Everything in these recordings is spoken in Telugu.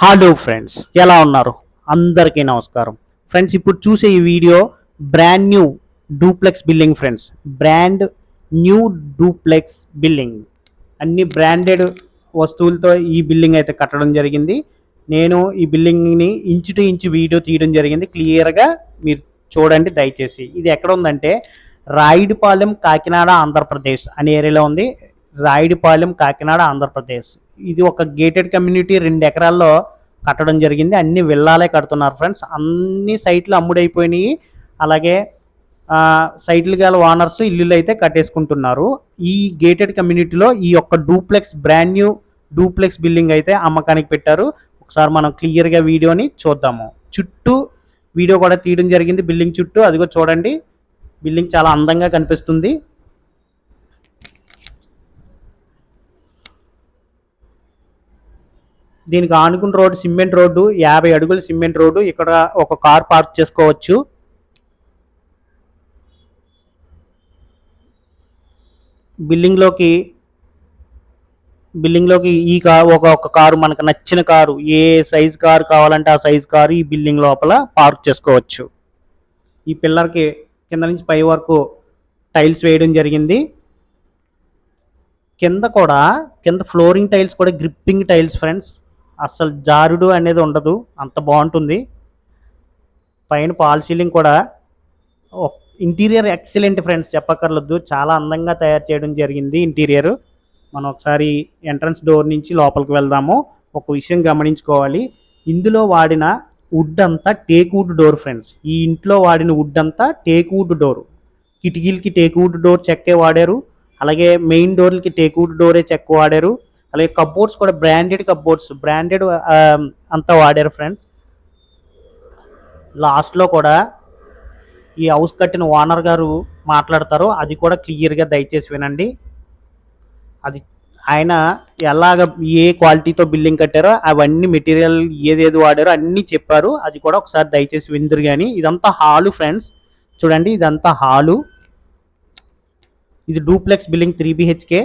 హలో ఫ్రెండ్స్ ఎలా ఉన్నారు? అందరికీ నమస్కారం. ఫ్రెండ్స్ ఇప్పుడు చూసే ఈ video brand new duplex building friends brand new duplex building అన్ని బ్రాండెడ్ వస్తువులతో ఈ బిల్డింగ్ అయితే కట్టడం జరిగింది. నేను ఈ బిల్డింగ్ని ఇంచు టు ఇంచు వీడియో తీయడం జరిగింది. క్లియర్గా మీరు చూడండి దయచేసి. ఇది ఎక్కడ ఉందంటే రాయుడుపాలెం కాకినాడ ఆంధ్రప్రదేశ్ అనే ఏరియాలో ఉంది. రాయుడిపాలెం కాకినాడ ఆంధ్రప్రదేశ్. ఇది ఒక గేటెడ్ కమ్యూనిటీ రెండు ఎకరాల్లో కట్టడం జరిగింది. అన్ని విల్లాలే కడుతున్నారు ఫ్రెండ్స్. అన్ని సైట్లు అమ్ముడైపోయినాయి. అలాగే సైట్లు గల ఓనర్స్ ఇల్లులు అయితే కట్టేసుకుంటున్నారు. ఈ గేటెడ్ కమ్యూనిటీలో ఈ యొక్క duplex brand new duplex building అయితే అమ్మకానికి పెట్టారు. ఒకసారి మనం క్లియర్గా వీడియోని చూద్దాము. చుట్టూ వీడియో కూడా తీయడం జరిగింది. బిల్డింగ్ చుట్టూ. అదిగో చూడండి. బిల్డింగ్ చాలా అందంగా కనిపిస్తుంది. దీనికి ఆనుకున్న రోడ్డు సిమెంట్ రోడ్డు యాభై అడుగుల సిమెంట్ రోడ్డు ఇక్కడ ఒక కార్ పార్క్ చేసుకోవచ్చు. బిల్డింగ్లోకి బిల్డింగ్లోకి ఈ కార్ ఒక ఒక కారు మనకు నచ్చిన కారు ఏ సైజ్ కారు కావాలంటే ఆ సైజ్ కారు ఈ బిల్డింగ్ లోపల పార్క్ చేసుకోవచ్చు. ఈ పిల్లర్కి కింద నుంచి పై వరకు టైల్స్ వేయడం జరిగింది. కింద కూడా కింద ఫ్లోరింగ్ టైల్స్ కూడా గ్రిప్పింగ్ టైల్స్ ఫ్రెండ్స్ అసలు జారుడు అనేది ఉండదు. అంత బాగుంటుంది. పైన పాల్ సీలింగ్ కూడా ఇంటీరియర్ ఎక్సలెంట్ ఫ్రెండ్స్ చెప్పక్కర్లేదు చాలా అందంగా తయారు చేయడం జరిగింది ఇంటీరియర్. మనం ఒకసారి ఎంట్రన్స్ డోర్ నుంచి లోపలికి వెళ్దాము. ఒక విషయం గమనించుకోవాలి. ఇందులో వాడిన వుడ్ అంతా టేక్వుడ్ డోర్ ఫ్రెండ్స్. ఈ ఇంట్లో వాడిన వుడ్ అంతా టేక్వుడ్ డోర్. కిటికీలకి టేక్వుడ్ డోర్ చెక్కే వాడారు. అలాగే మెయిన్ డోర్లకి టేక్వుడ్ డోరే చెక్క వాడారు. అలాగే కబోర్డ్స్ కూడా బ్రాండెడ్ కబోర్డ్స్ బ్రాండెడ్ అంతా వాడారు ఫ్రెండ్స్ లాస్ట్లో కూడా ఈ హౌస్ కట్టిన ఓనర్ గారు మాట్లాడతారు. అది కూడా క్లియర్గా దయచేసి వినండి. అది ఆయన ఎలాగ ఏ క్వాలిటీతో బిల్డింగ్ కట్టారో అవన్నీ మెటీరియల్ ఏదేది వాడారో అన్నీ చెప్పారు. అది కూడా ఒకసారి దయచేసి విందురు కానీ ఇదంతా హాలు ఫ్రెండ్స్ చూడండి ఇదంతా హాలు ఇది డూప్లెక్స్ బిల్డింగ్ త్రీ బిహెచ్కే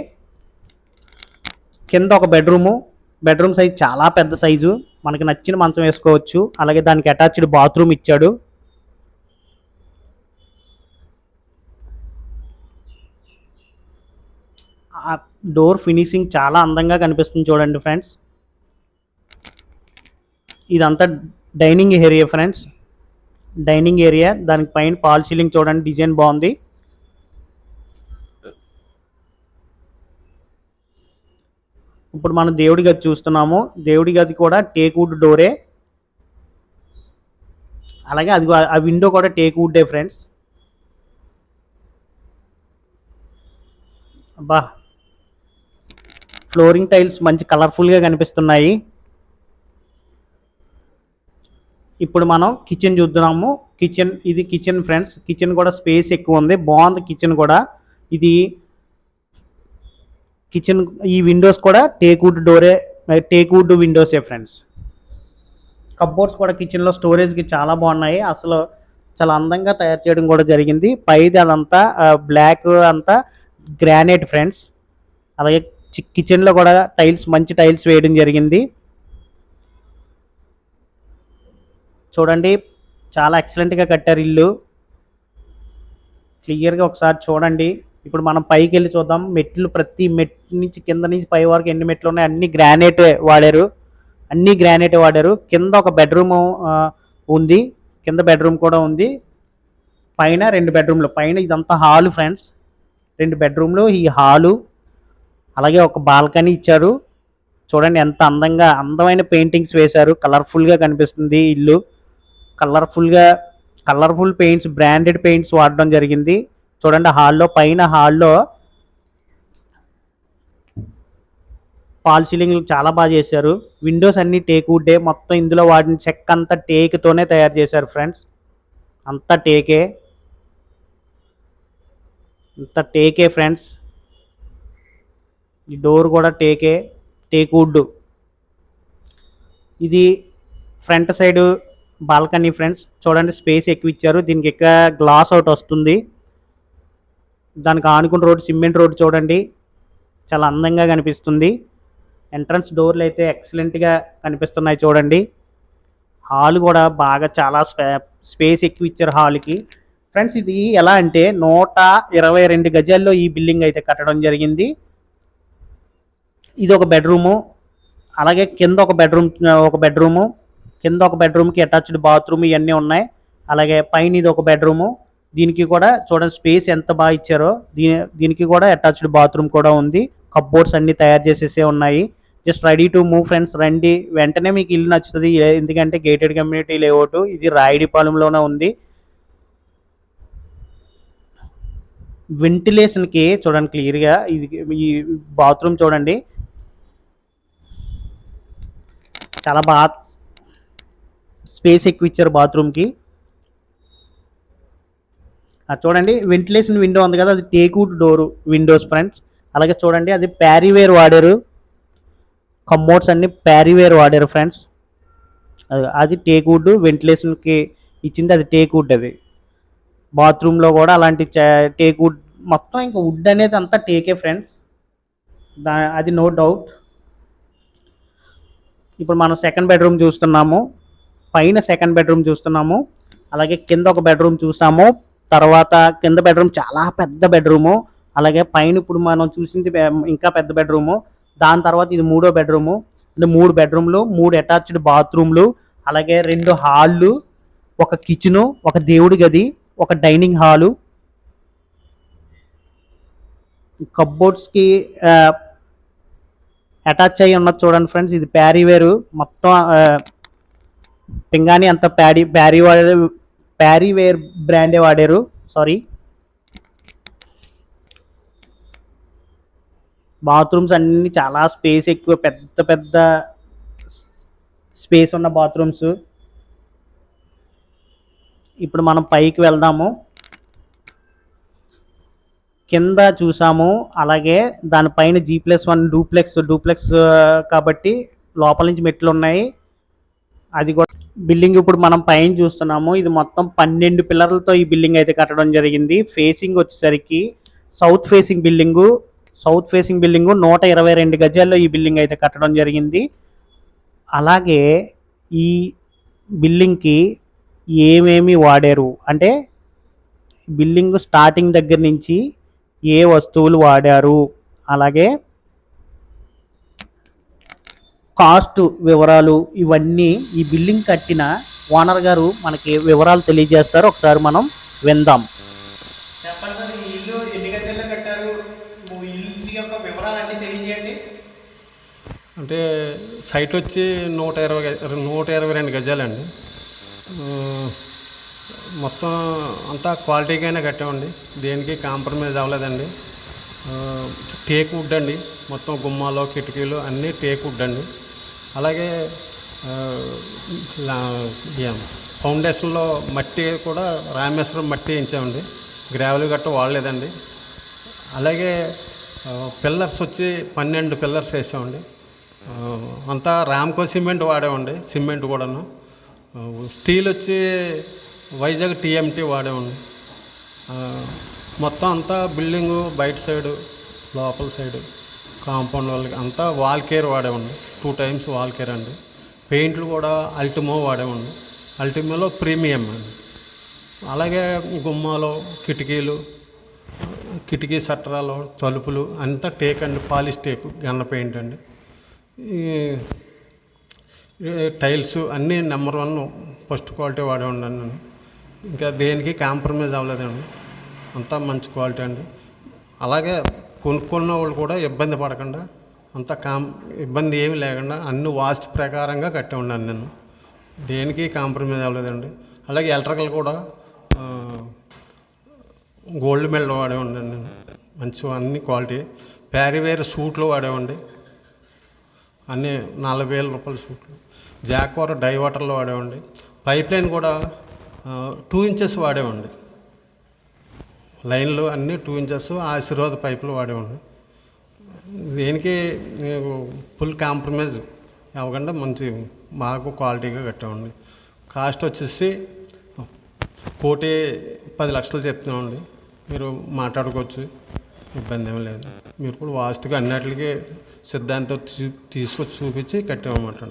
కింద ఒక బెడ్రూము. బెడ్రూమ్ సైజ్ చాలా పెద్ద సైజు. మనకి నచ్చిన మంచం వేసుకోవచ్చు. అలాగే దానికి అటాచ్డ్ బాత్రూమ్ ఇచ్చాడు. ఆ డోర్ ఫినిషింగ్ చాలా అందంగా కనిపిస్తుంది చూడండి ఫ్రెండ్స్. ఇదంతా dining area friends. Dining area. దానికి పైన పాల్ సీలింగ్ చూడండి. డిజైన్ బాగుంది. ఇప్పుడు మనం దేవుడి గది చూస్తున్నాము. దేవుడి గది కూడా టేక్ వుడ్ డోరే. అలాగే అది ఆ విండో కూడా టేక్ వుడ్డే ఫ్రెండ్స్. అబ్బా. ఫ్లోరింగ్ టైల్స్ మంచి కలర్ఫుల్గా కనిపిస్తున్నాయి. ఇప్పుడు మనం కిచెన్ చూద్దాము. కిచెన్ ఇది కిచెన్ ఫ్రెండ్స్. కిచెన్ కూడా స్పేస్ ఎక్కువ ఉంది. బాగుంది కిచెన్ కూడా. ఇది కిచెన్ ఈ విండోస్ కూడా టేక్వుడ్ డోరే టేక్వుడ్ విండోసే ఫ్రెండ్స్ కప్బోర్డ్స్ కూడా కిచెన్లో స్టోరేజ్కి చాలా బాగున్నాయి. అసలు చాలా అందంగా తయారు చేయడం కూడా జరిగింది. పైది అదంతా బ్లాక్ అంతా గ్రానైట్ ఫ్రెండ్స్ అలాగే కిచెన్లో కూడా టైల్స్ మంచి టైల్స్ వేయడం జరిగింది. చూడండి చాలా ఎక్సలెంట్గా కట్టారు ఇల్లు. క్లియర్గా ఒకసారి చూడండి. ఇప్పుడు మనం పైకి వెళ్ళి చూద్దాం. మెట్లు ప్రతి మెట్టు నుంచి కింద నుంచి పై వరకు ఎన్ని మెట్లు ఉన్నాయి? అన్ని గ్రానైట్ వాడారు. అన్ని గ్రానైట్ వాడారు. కింద ఒక బెడ్రూమ్ ఉంది. కింద బెడ్రూమ్ కూడా ఉంది. పైన రెండు బెడ్రూమ్లు. పైన ఇదంతా హాలు ఫ్రెండ్స్. రెండు బెడ్రూమ్లు ఈ హాలు. అలాగే ఒక బాల్కనీ ఇచ్చారు. చూడండి ఎంత అందంగా అందమైన పెయింటింగ్స్ వేశారు. కలర్ఫుల్గా కనిపిస్తుంది ఇల్లు. కలర్ఫుల్గా కలర్ఫుల్ పెయింట్స్ బ్రాండెడ్ పెయింట్స్ వాడడం జరిగింది. చూడండి హాల్లో పైన హాల్లో పాల్ సీలింగ్ చాలా బాగా చేశారు. విండోస్ అన్ని టేక్ డే మొత్తం ఇందులో వాడిన చెక్క అంతా టేక్తోనే తయారు చేశారు ఫ్రెండ్స్. అంతా టేకే. అంతా టేకే ఫ్రెండ్స్. ఈ డోర్ కూడా టేకే. Teak wood. ఇది ఫ్రంట్ సైడ్ బాల్కనీ ఫ్రెండ్స్. చూడండి స్పేస్ ఎక్కువ ఇచ్చారు. దీనికి ఎక్కువ గ్లాస్ అవుట్ వస్తుంది. దానికి ఆనుకున్న రోడ్ సిమెంట్ రోడ్ చూడండి. చాలా అందంగా కనిపిస్తుంది. ఎంట్రన్స్ డోర్లు అయితే ఎక్సలెంట్గా కనిపిస్తున్నాయి చూడండి. హాల్ కూడా బాగా చాలా స్పే స్పేస్ ఎక్కువ ఇచ్చారు హాల్కి. ఫ్రెండ్స్ ఇది ఎలా అంటే నూట ఇరవై రెండు గజాల్లో ఈ బిల్డింగ్ అయితే కట్టడం జరిగింది. ఇది ఒక బెడ్రూము. అలాగే కింద ఒక బెడ్రూమ్ ఒక బెడ్రూము. కింద ఒక బెడ్రూమ్కి అటాచ్డ్ బాత్రూమ్ ఇవన్నీ ఉన్నాయి. అలాగే పైన ఇది ఒక బెడ్రూము. దీనికి కూడా చూడండి స్పేస్ ఎంత బాగా ఇచ్చారో. దీని దీనికి కూడా అటాచ్డ్ బాత్రూమ్ కూడా ఉంది. కప్బోర్డ్స్ అన్ని తయారు చేసేసే ఉన్నాయి. Just ready to move friends రండి. వెంటనే మీకు ఇల్లు నచ్చుతుంది. ఎందుకంటే గేటెడ్ కమ్యూనిటీ లేఅవుట్ ఇది రాయడిపాలెంలోనే ఉంది. వెంటిలేషన్కి చూడండి క్లియర్గా ఇది ఈ బాత్రూమ్ చూడండి. చాలా బాగా స్పేస్ ఎక్కువ ఇచ్చారు బాత్రూమ్కి చూడండి వెంటిలేషన్ విండో ఉంది కదా అది టేక్వుడ్ డోర్ విండోస్ ఫ్రెండ్స్ అలాగే చూడండి అది ప్యారీవేర్ వాడారు. కమ్మోడ్స్ అన్ని ప్యారీవేర్ వాడారు ఫ్రెండ్స్ అది అది టేక్వుడ్ వెంటిలేషన్కి ఇచ్చింది అది టేక్వుడ్ అది. బాత్రూంలో కూడా అలాంటి టేక్వుడ్ మొత్తం ఇంకా వుడ్ అనేది అంతా టేకే ఫ్రెండ్స్ దా అది నో డౌట్ ఇప్పుడు మనం సెకండ్ బెడ్రూమ్ చూస్తున్నాము. పైన సెకండ్ బెడ్రూమ్ చూస్తున్నాము. అలాగే కింద ఒక బెడ్రూమ్ చూసాము. తర్వాత కింద బెడ్రూమ్ చాలా పెద్ద బెడ్రూము. అలాగే పైన ఇప్పుడు మనం చూసింది ఇంకా పెద్ద బెడ్రూము. దాని తర్వాత ఇది మూడో బెడ్రూము. అంటే మూడు బెడ్రూమ్లు మూడు అటాచ్డ్ బాత్రూమ్లు అలాగే రెండు హాళ్ళు ఒక కిచెను ఒక దేవుడి గది ఒక డైనింగ్ హాలు. కబ్బోర్డ్స్కి అటాచ్ అయ్యి ఉన్నది చూడండి ఫ్రెండ్స్. ఇది ప్యారీవేరు. మొత్తం పింగాని పింగాణి అంత ప్యాడీ ప్యారీ ప్యారీవేర్ బ్రాండే వాడారు. సారీ బాత్రూమ్స్ అన్ని చాలా స్పేస్ ఎక్కువ పెద్ద పెద్ద స్పేస్ ఉన్న బాత్రూమ్స్. ఇప్పుడు మనం పైకి వెళ్దాము. కింద చూసాము. అలాగే దానిపైన G plus one duplex duplex కాబట్టి లోపల నుంచి మెట్లు ఉన్నాయి. అది కూడా బిల్డింగ్ ఇప్పుడు మనం పైన చూస్తున్నాము. ఇది మొత్తం పన్నెండు పిల్లర్లతో ఈ బిల్డింగ్ అయితే కట్టడం జరిగింది. ఫేసింగ్ వచ్చేసరికి south facing building south facing building నూట ఇరవై రెండు గజాల్లో ఈ బిల్డింగ్ అయితే కట్టడం జరిగింది. అలాగే ఈ బిల్డింగ్కి ఏమేమి వాడారు? అంటే బిల్డింగ్ స్టార్టింగ్ దగ్గర నుంచి ఏ వస్తువులు వాడారు? అలాగే కాస్ట్ వివరాలు ఇవన్నీ ఈ బిల్డింగ్ కట్టిన ఓనర్ గారు మనకి వివరాలు తెలియజేస్తారు. ఒకసారి మనం విందాం. అంటే సైట్ వచ్చి నూట ఇరవై గజ- నూట ఇరవై రెండు గజాలండి. మొత్తం అంతా క్వాలిటీగానే కట్టామండి. దేనికి కాంప్రమైజ్ అవ్వలేదండి. టేక్ వుడ్ అండి. మొత్తం గుమ్మాలు కిటికీలు అన్నీ టేక్ వుడ్ అండి. అలాగే ఫౌండేషన్లో మట్టి కూడా రామేశ్వరం మట్టి వేయించామండి. గ్రావెల్ గట్ట వాడలేదండి. అలాగే పిల్లర్స్ వచ్చి పన్నెండు పిల్లర్స్ వేసామండి. అంతా రామ్కో సిమెంట్ వాడామండి సిమెంట్ కూడాను. స్టీల్ వచ్చి వైజాగ్ టీఎంటీ వాడామండి. మొత్తం అంతా బిల్డింగు బయట సైడు లోపల సైడు. కాంపౌండ్ వాళ్ళకి అంతా వాల్ కేర్ వాడామండి టూ టైమ్స్ వాల్ కేర్ అండి. పెయింట్లు కూడా అల్టిమో వాడామండి అల్టిమోలో ప్రీమియం అండి. అలాగే గుమ్మాలు కిటికీలు కిటికీ సట్రాలు తలుపులు అంతా టేక్ అండి పాలిష్ టేక్ గన్న పెయింట్ అండి. టైల్స్ అన్నీ నెంబర్ వన్ ఫస్ట్ క్వాలిటీ వాడే ఉండండి. నేను ఇంకా దేనికి కాంప్రమైజ్ అవ్వలేదండి. అంతా మంచి క్వాలిటీ అండి. అలాగే కొనుక్కున్న వాళ్ళు కూడా ఇబ్బంది పడకుండా అంత కాం ఇబ్బంది ఏమీ లేకుండా అన్ని వాస్తు ప్రకారంగా కట్టి ఉన్నాను నేను. దేనికి కాంప్రమైజ్ అవ్వలేదండి. అలాగే ఎలక్ట్రికల్ కూడా గోల్డ్ మెడల్ వాడేవాడి నేను. మంచి అన్ని క్వాలిటీ. ప్యారీవేర్ సూట్లు వాడేవండి అన్నీ నలభై వేల రూపాయల సూట్లు. జాక్వార్ డైవాటర్లు వాడేవండి పైప్ లైన్ కూడా టూ ఇంచెస్ వాడేవండి లైన్లు అన్నీ టూ ఇంచెస్ ఆశీర్వాద పైపులు వాడేవాడిని దేనికి ఫుల్ కాంప్రమైజ్ అవ్వకుండా మంచి బాగా క్వాలిటీగా కట్టామండి కాస్ట్ వచ్చేసి కోటి పది లక్షలు చెప్తున్నామండి మీరు మాట్లాడుకోవచ్చు ఇబ్బంది ఏం లేదు. మీరు కూడా వాస్తుగా అన్నిటికీ సిద్ధాంతం తీసుకొచ్చి చూపించి కట్టామన్నమాట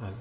అది.